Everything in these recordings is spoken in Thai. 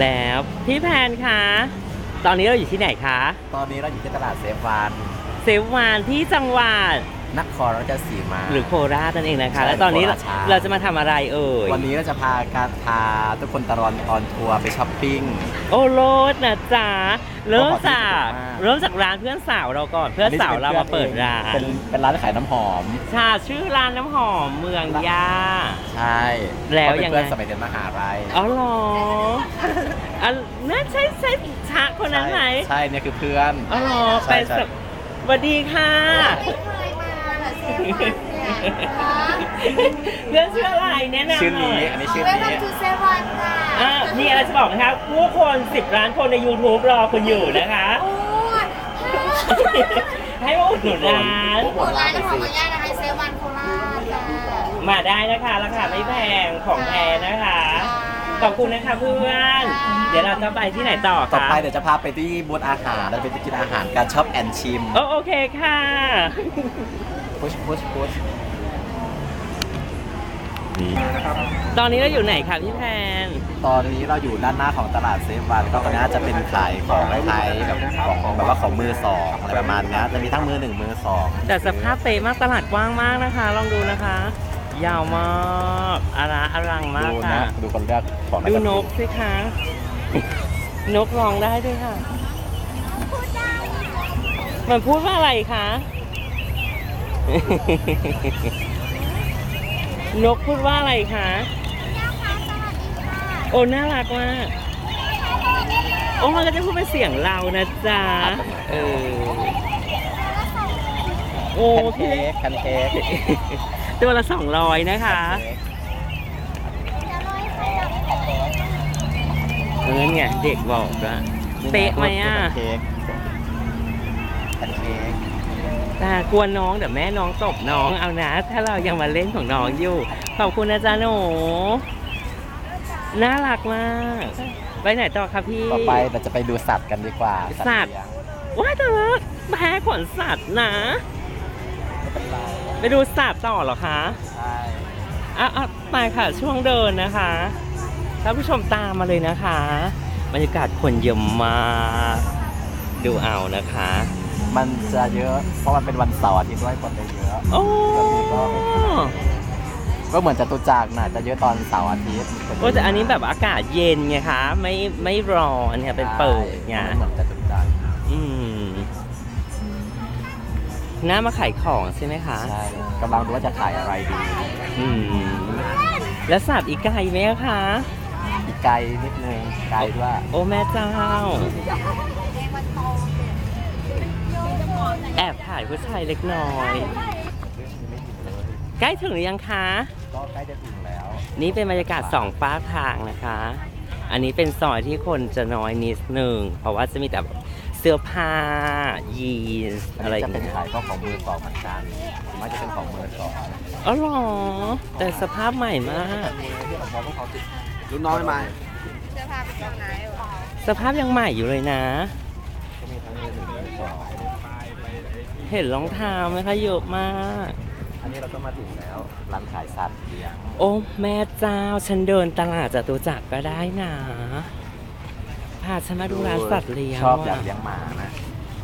แล้วพี่แพนคะ ตอนนี้เราอยู่ที่ไหนคะ ตอนนี้เราอยู่ที่ตลาดเซฟวาน เซฟวานที่จังหวัด นครราชสีมา หรือโคราชนั่นเองนะคะ ใช่แล้วตอนนี้โคราชใช่เราจะมาทำอะไรเอ่ยวันนี้เราจะพาการพาทุกคนตลอดออนทัวร์ไปช้อปปิ้ง โอ้โลดนะจ๊ะเริ่มจากขอที่สุดมาก เริ่มจากร้านเพื่อนสาวเราก่อนเพื่อนสาวเรามาเปิดร้านเป็นเป็นร้านขายน้ำหอม ชาชื่อร้านน้ำหอมเมืองย่า ใช่แล้วเพราะเป็นยังไงเพื่อนสมัยเรียนมหาลัยอ๋อเหรออันนั่นใช่ใช่ชาคนนั้นไหมใช่เนี่ยคือเพื่อน อ๋อเหรอใช่ไปใช่ สวัสดีค่ะไม่เคยมา เหรอเซฟวันเนี่ยเพื่อนชื่ออะไรแนะนำชื่อหน่นี้อยอันนี้ชื่อเวลนี้ ทูเซวันค่ะอะมีอะไรจะบอกนะครับผู้คน 10 ล้านคนใน YouTube รอคุณอยู่นะคะ โอ้ยให้มาอุดหนุนร้านโบราณน้ำหอมย่านะคะเซวันโคราชค่ะมาได้นะคะราคาไม่แพงของแพงนะคะ ขอบคุณนะคะเพื่อน เดี๋ยวเราจะไปที่ไหนต่อต่อคะไปเดี๋ยวจะพาไปที่บูธอาหารเราจะไปกินอาหารการช็อปแอนชิม โอโอเคค่ะ พุชพุชพุชนี่ตอนนี้เราอยู่ไหนคะพี่แพน ตอนนี้เราอยู่ด้านหน้าของตลาดเซฟวันก็ตอนนี้จะเป็นขายของไทยแบบของแบบว่าของมือสองอะไรประมาณนี้จะมีทั้งมือหนึ่งมือสองแต่สภาพเป๊ะมากตลาดกว้างมากนะคะ ลองดูนะคะ ยาวมากอาราอลังมากดูค่ะนะดูคนเลือกของดูนกสิคะนกร้องได้ด้วยค่ะ มันพูดว่าอะไรคะ นกพูดว่าอะไรคะโอ้น่ารักมากโอ้มันก็จะพูดเป็นเสียงเรานะจ๊ะเออโอ้แพนพี่เค้กแพนเค้กตัวละสองร้อยนะคะเออเนี่ยเด็กบอกว่าเป๊ะไหมอะแพนเค้กแพนเค้ก แต่กลัวน้องเดี๋ยวแม่น้องตบน้องเอานะ ถ้าเรายังมาเล่นของน้องอยู่ ขอบคุณนะจ๊ะหนูน่ารักมาก ไปไหนต่อครับพี่ ต่อไปเราจะไปดูสัตว์กันดีกว่าสัตว์เลี้ยงว้ายแต่ว่าแพ้ขนสัตว์นะไม่เป็นไรไปดูสัตว์ต่อเหรอคะใช่อะอะไปค่ะช่วงเดินนะคะท่านผู้ชมตามมาเลยนะคะ บรรยากาศคนเยอะมากดูเอานะคะ มันจะเยอะ เพราะมันเป็นวันเสาร์อาทิตย์ด้วยคนจะเยอะโอ้ก็เหมือนจตุจักรน่ะจะเยอะตอนเสาร์อาทิตย์โอ้แต่อันนี้แบบอากาศเย็นไงคะ ไม่ไม่ร้อนเนี่ยเป็นเปิดไงใช่เหมือนจตุจักรอืมน่ามาขายของใช่ไหมคะ ใช่กำลังดูว่าจะขายอะไรดี อืม แล้วสัตว์อีกไก่ไหมอะคะ อีกไกลนิดนึงไกลด้วย โอ้แม่เจ้า แอบถ่ายผู้ชายเล็กน้อย ใกล้ถึงหรือยังคะ ก็ใกล้จะถึงแล้ว นี่เป็นบรรยากาศสองฟ้ากทางนะคะ อันนี้เป็นซอยที่คนจะน้อยนิดหนึ่ง เพราะว่าจะมีแต่เสื้อผ้า ยีนส์อันอะไรอนี้จะย่างเป็นเงี้ยขายก็ของมือสองเหมือนกันไม่จะเป็นของมือสองอ๋อเหรอ แต่สภาพใหม่มากรุ่นน้อยมาจะพาไปตรงไหนวะสภาพยังใหม่อยู่เลยนะ ก็มีทั้งมือหนึ่งมือสอง เห็นรองเท้าไหมคะเยอะมาก อันนี้เราก็มาถึงแล้วร้านขายสัตว์เลี้ยงโอ้แม่เจ้าฉันเดินตลาดจตุจักรก็ได้นะพาฉันมาดูร้านสัตว์เลี้ยงชอบอยากว่ะเลี้ยงหมานะ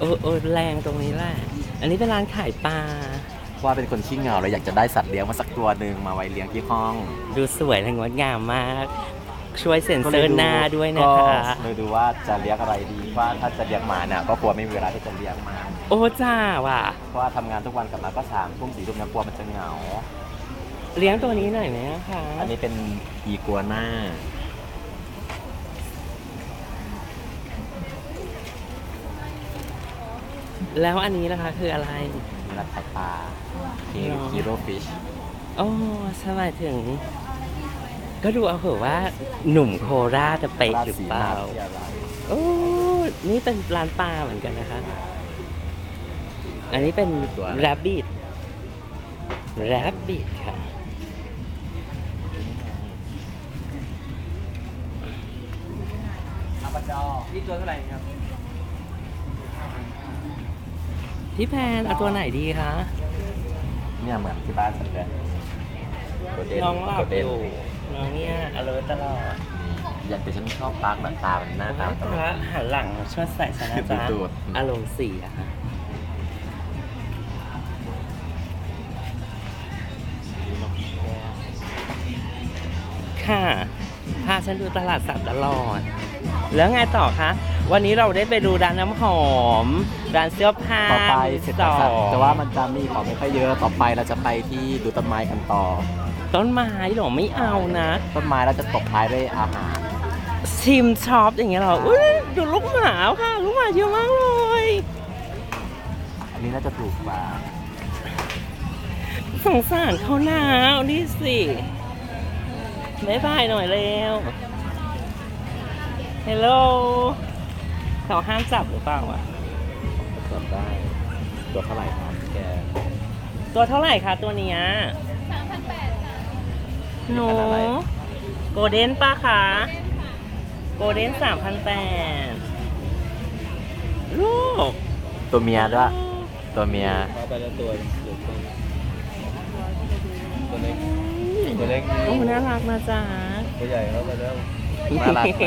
เออเออแรงตรงนี้แหละอันนี้เป็นร้านขายปลาเพราะว่าเป็นคนขี้เหงาเลยอยากจะได้สัตว์เลี้ยงมาสักตัวหนึ่งมาไว้เลี้ยงที่ห้อง ดูสวยและงดงามมาก ช่วยเซ็นเซอร์หน้าด้วยนะคะก็เลยดูว่าจะเลี้ยงอะไรดีว่าถ้าจะเลี้ยงหมาเนี่ยก็กลัวไม่มีเวลาที่จะเลี้ยงหมา โอ้จ้าว่ะ เพราะว่าทำงานทุกวันกลับมาก็สามทุ่มสี่ทุ่มเนี่ยกลัวมันจะเหงา เลี้ยงตัวนี้หน่อยไหมคะอันนี้เป็นอีกัวน่าแล้วอันนี้นะคะคืออะไรมีรัดไข่ปลาหรอฮีโร่ฟิชโอ้สมัยถึง ก็ดูเอาเถอะว่าหนุ่มโคราชจะเป๊ะหรือเปล่าที่อะไรโอ้ นี่เป็นร้านปลาเหมือนกันนะคะ อันนี้เป็นแรบบิ t แรบบิ t ค่ะอาบจอนี่ตัวเท่าไหร่ครับ พี่แพนเอาตัวไหนดีคะ เนี่ยเหมือนที่บ้านฉันเลยโกลเด้นน้องหลับโกลเด้อนยู่น้องเนี่ยอเลิตลอดนี่อยากแต่ฉันชอบปาร์คแบบตามันหน้าตาตลกแล้วหันหลังช่วยใส่ชนะจ๊ะดูด อารมณ์เสียค่ะ พาฉันดูตลาดสัตว์ตลอด แล้วไงต่อคะ วันนี้เราได้ไปดูร้านน้ำหอม ร้านเสื้อผ้าต่อไปเสร็จแล้วสครับองแต่ว่ามันจะมีของไม่ค่อยเยอะต่อไปเราจะไปที่ดูต้นไม้กันต่อ ต้นไม้เหรอไม่เอานะ ต้นไม้เราจะตกท้ายด้วยอาหารชิมช็อปอย่างเงี้ยเหรออุ้ยดูลูกหมาค่ะ ลูกหมาเยอะมากเลย อันนี้น่าจะถูกกว่าสงสารเขาหนาวนี่สิ บายบายหน่อยเร็วเฮลโลเขาห้ามจับหรือเปล่าอะจำได้ ตัวเท่าไหร่ครับแก ตัวเท่าไหร่คะตัวเนี้ยหนูขนาดอะไรโกลเด้นป้าคะโกลเด้นสามพันแปดลูก ตัวเมียด้วย ตัวเมียไปแล้วตัวตัวเล็ก ตัวเล็กโอ้น่ารักนะจ๊ะตัวใหญ่เข้าไปแล้วน่ารักไหม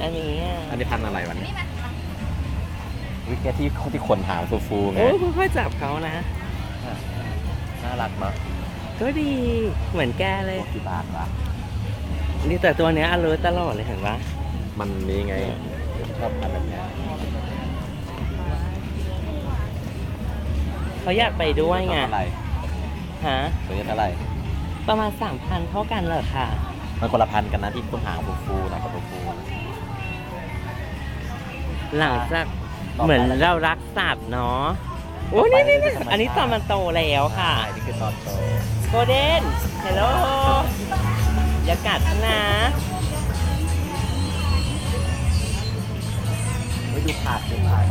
อันนี้อะอันนี้พันธุ์อะไรวะเนี่ยวิกแกที่เขาที่ขนหางฟูๆไงโอ้ยค่อยๆจับเขานะ น่ารักเนาะก็ดีเหมือนแกเลยกี่บาทวะนี่แต่ตัวเนี้ยอเลิตลอดเลยเห็นปะมันนี่ไงชอบพันธุ์แบบเนี้ยเขาอยากไปด้วยไงเท่าไหร่ ฮะตัวนี้เท่าไหร่ประมาณสามพันเท่ากันเหรอค่ะมันคนละพันธุ์กันนะที่ต้นหางฟูๆนะกับฟูๆนะหลังจากต่อไป เหมือนเรารักสัตว์เนาะโอ้ยนี่นี่นี่อันนี้ตอนมันโตแล้วค่ะใช่นี่คือตอนโตโกลเด้นเฮลโลอย่ากัดฉันนะไม่ดูผักดูผัก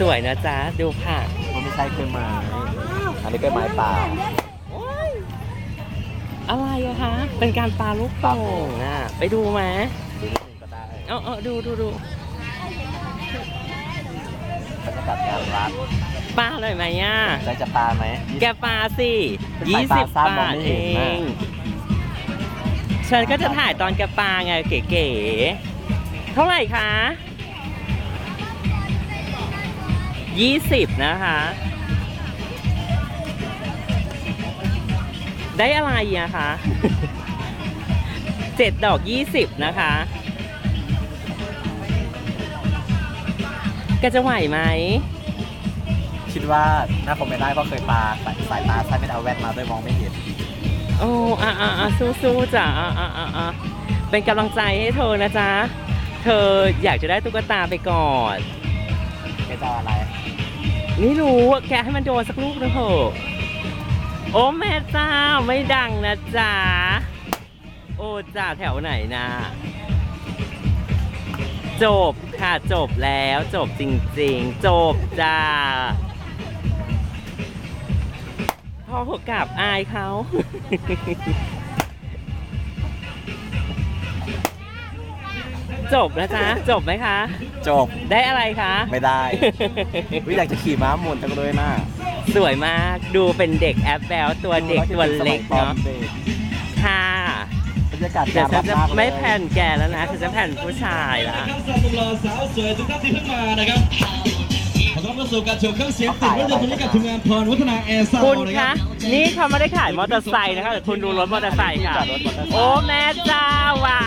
สวยนะจ๊ะ ดูผักมันไม่ใช่กล้วยไม้อันนี้กล้วยไม้ป่าโอ๊ย อะไรอะคะ เป็นการปาลูกโป่งอะไปดูไหมดูนิดนึงก็ได้เอาเอาดูดูดูบรรยากาศงานรักปลาหน่อยไหมอะใจจะปลาไหมแกปลาสิเป็นยี่สายสิบตาสั้นมบาองทไม่เอเห็นน่ะงฉันก็จะถ่ายตอนแกปลาไงเก๋ๆ เท่าไหร่คะยี่สิบนะคะ ได้อะไรอะคะเจ็ดดอกยี่สิบนะคะแกจะไหวไหม คิดว่าน่าคงไม่ได้เพราะเคยปลาสายสายตาสั้นไม่ได้เอาแว่นมาด้วยมองไม่เห็น โอ้อะอะอะสู้สู้ๆจ้ะอะอะอะอะเป็นกำลังใจให้เธอนะจ๊ะ เธออยากจะได้ตุ๊กตาไปก่อน แกจะเอาอะไร ไม่รู้อะแกให้มันโดนสักลูกนึงเถอะ โอ้แม่เจ้าไม่ดังนะจ๊ะ โอ้จ้าแถวไหนนะจบค่ะจบแล้วจบจริงๆ จบจ้าพ่อหัวกลับอายเขาจบนะจ๊ะจบไหมคะ จบได้อะไรคะ ไม่ได้ วิอยากจะขี่ม้าหมุนจังเลยน่ะ สวยมากดูเป็นเด็กแอปแบลตัวเด็กตัวเล็กเนาะสมัยตอด็กค่ะบรรยากาศเดี๋ยวฉันจะน่ารักากเลยไม่แผ่นแกแล้วนะฉันจะแผ่นผู้ชายละครับสำหรับหนุ่มหล่อสาวสวยทุกท่านที่เพิ่งมานะครับขอต้อนรับเข้าสู่การโชว์เครื่องเสียงตื่นเต้นตรงนี้กับทีมงานพรวัฒนาแอร์ซาวคุณนะคคะรับนี่เขาไม่ได้ขายมอเตอร์ไซค์นะคะแต่คุณดูรถมอเตอร์ไซค์ค่ะโอ้แม่เจ้าว่ะ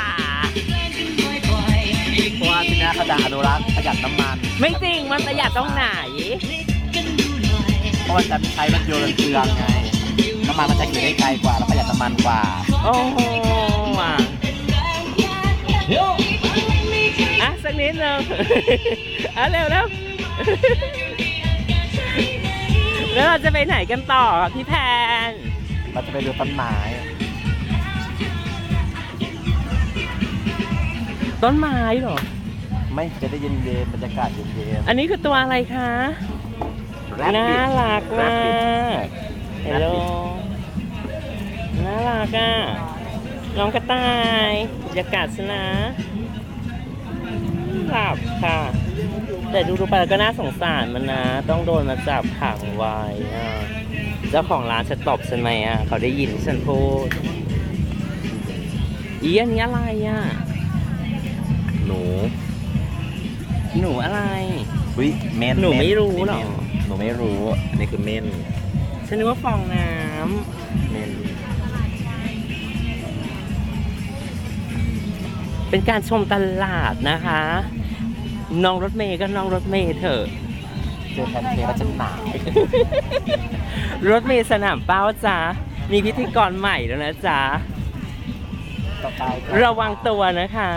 เพราะว่าที่นี่เขาจะอนุรักษ์ประหยัดน้ำมัน ไม่จริงมันประหยัดตรงไหน เพราะว่าจะใช้มันโยนเปลืองไงน้ำมันมันจะอยู่ได้ไกลกว่าและประหยัดน้ำมันกว่าโอ้โหว่ะอะสักนิดนึงอะเร็วเร็วแล้วเราจะไปไหนกันต่อครับพี่แพนเราจะไปดูต้นไม้ต้นไม้เหรอ ไม่จะได้เย็นๆบรรยากาศเย็นอันนี้คือตัวอะไรคะๆ น่ารักมากแรเฮดลโลบิทน่ารักอะน้องกระต่ายอย่ากัดฉันนะหลับค่ะ แต่ดูดูๆไปแล้วก็น่าสงสารมันนะ ต้องโดนมาจับขังไว้อะเจ้าของร้านจะตบฉันไหมอะ เขาได้ยินที่ฉันพูดอีอันนี้อะไรอะ หนู หนูอะไรวิเม่นหนูไม่รู้หรอหนู ไม่รู้อันนี้คือเม่นฉันนึกว่าฟองน้ำเม่นเป็นการชมตลาดนะคะ น้องรถเมย์ก็น้องรถเมย์เถอะ เจอแพนเค้กแล้วจะหนาวรถเมย์สนามเป้าจ้ามีพิธีกรใหม่แล้วนะจ๊ะ ต่อไปก็ระวังตัวนะคะ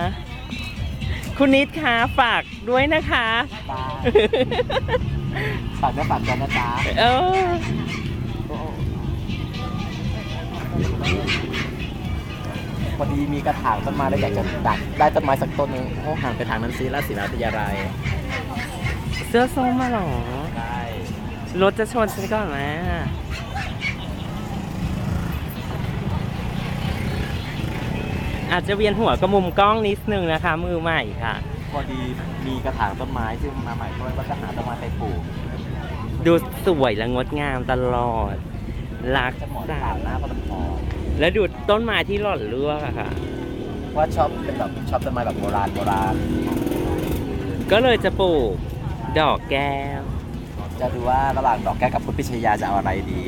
คุณนิดคะฝากด้วยนะคะตา ฝากด้วยฝากกันนะจ๊ะเออพอดีมีกระถางต้นไม้แล้วอยากจะดักได้ต้นไม้สักต้นหนึงโอ้ห่างไปทางนั้นซิราชศิลาวิทยาลัยเสื้อส้มมาเหรอ ได้รถจะชนฉันก่อนไหมอาจจะเวียนหัวกับมุมกล้องนิดนึงนะคะ มือใหม่ค่ะ พอดีมีกระถางต้นไม้ที่มาใหม่ด้วยก็จะหาต้นไม้ไปปลูกดูสวยและงดงามตลอดรักจะหมอนษาผ่านหน้าก็ต้องพอแล้วดูต้นไม้ที่หล่อนเลือกอะค่ะ ว่าชอบเป็นแบบชอบต้นไม้แบบโบราณโบราณก็เลยจะปลูกดอกแก้ว จะดูว่าระหว่างดอกแก้วกับพุทธพิชยาจะเอาอะไรดี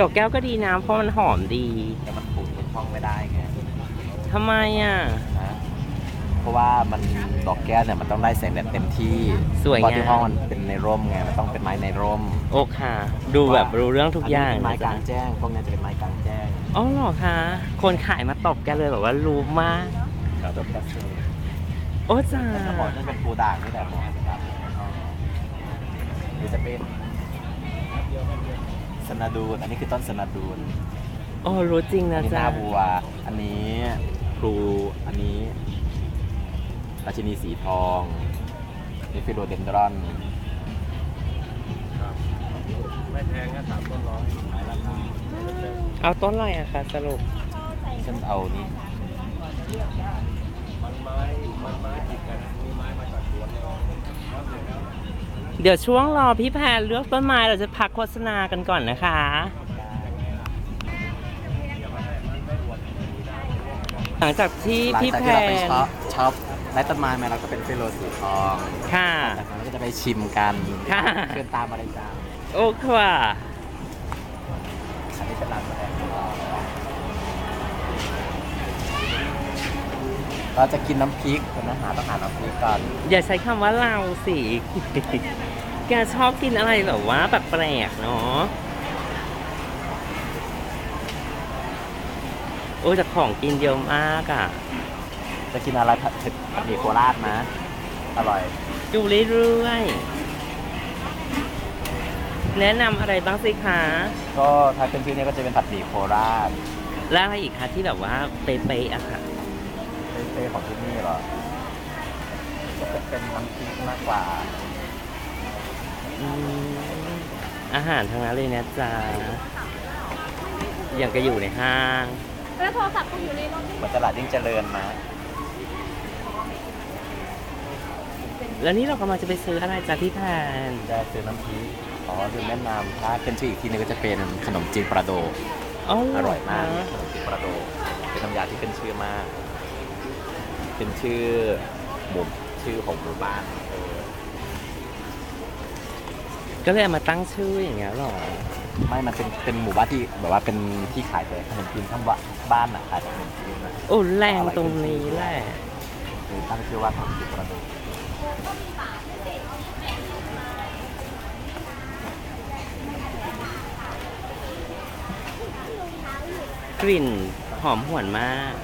ดอกแก้วก็ดีนะเพราะมันหอมดี แต่มันปลูกบนห้องไม่ได้ไงทำไมอะนะ เพราะว่ามันดอกแก้วเนี่ยมันต้องได้แสงแดดเต็มที่สวยงาม เพราะที่ห้องมันเป็นในร่มไงมันต้องเป็นไม้ในร่มโอ้ค่ะ ดูแบบรู้เรื่องทุกอย่างนนี้เป็นไม้นะกจ๊ะลางแจ้งพวกนี้จะเป็นไม้กลางแจ้งอ๋อเหรอคะคนขายมาตบแกเลยแบบว่ารู้มากเราจะเป็นโอ้จ้าแต่หมอนนั่นเป็นปูด่างนี่แหละหมอนครับหรือจะเป็นสนาดูนอันนี้คือต้นสนาดูน โอ้รู้จริงอันะนนี้หจ๊ะน้าบัว อันนี้ครู อันนี้ ราชินีสีทองนี่ฟิโลเดนดรอนเอาต้นอะไรอะคะสรุปฉันเอานี่เดี๋ยวช่วงรอพี่แพนเลือกต้นไม้เราจะพักโฆษณากันก่อนนะคะ หลังจากที่หลังพี่จากแพที่เราไปน ช็อปช็อป ได้ต้นไม้มาเราก็เป็นฟิโลสีทองค่ะจากนั้นก็จะไปชิมกันค่ะ เชิญตามมาเลยจ้าโอ้ค่ะ อันนี้เป็นร้านแสดงเราจะกินน้ำพริกเป็นอาหารต้องหาน้ำพริกก่อนอย่าใช้คำว่าเราสิ แกชอบกินอะไรแบบว่าแบบแปลกๆเนาะ โอ้แต่ของกินเยอะมากอะ จะกินอะไรผัดเผ็ดผัดหมี่โคราชนะ อร่อยดูเรื่อยๆ แนะนำอะไรบ้างสิคะ ก็ถ้าเป็นชื่อนี้ก็จะเป็นผัดหมี่โคราชแล้วอะไรอีกคะที่แบบว่าเป๊ะๆอะค่ะ เต้ของที่นี่เหรอก็จะเป็นน้ำพริกมากกว่า อืมอาหารทั้งนั้นเลยนะจ๊ะ อย่างก็อยู่ในห้าง แล้วโทรศัพท์ก็อยู่ในรถเหมือนตลาดยิ่งเจริญนะ แล้วนี่เรากำลังจะไปซื้ออะไรจ้ะพี่แพนจะซื้อน้ำพริกอ๋อดื่มแนะนำถ้าเป็นชื่ออีกทีนึงก็จะเป็นขนมจีนปลาโดอ๋อออร่อยมากขนมจีนปลาโด เป็นน้ำยาที่เป็นชื่อมาก เป็นชื่อหมู่ชื่อของหมู่บ้านเออก็เลยเอามาตั้งชื่ออย่างเงี้ยหรอ ไม่ มันเป็น เป็นหมู่บ้านที่แบบว่าเป็นที่ขายแต่ขนมจีนทั้งบ้านบ้านอะขายแต่ขนมจีนนะโอ้แรงตรงนี้แหละคือตั้งชื่อว่าขนมจีนปลาโด กลิ่นหอมหวนมาก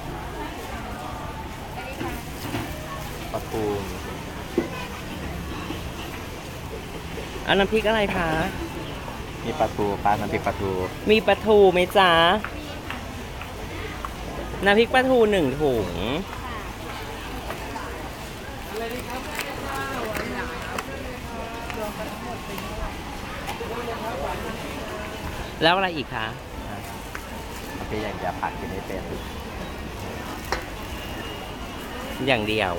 ปลาทูนเอาน้ำพริกอะไรคะ มีปลาทูปลาน้ำพริกปลาทู มีปลาทูไหมจ๊ะ น้ำพริกปลาทูหนึ่งถุง แล้วอะไรอีกคะโอเคอย่างจะผัดกินไม่เป็นอย่างเดียว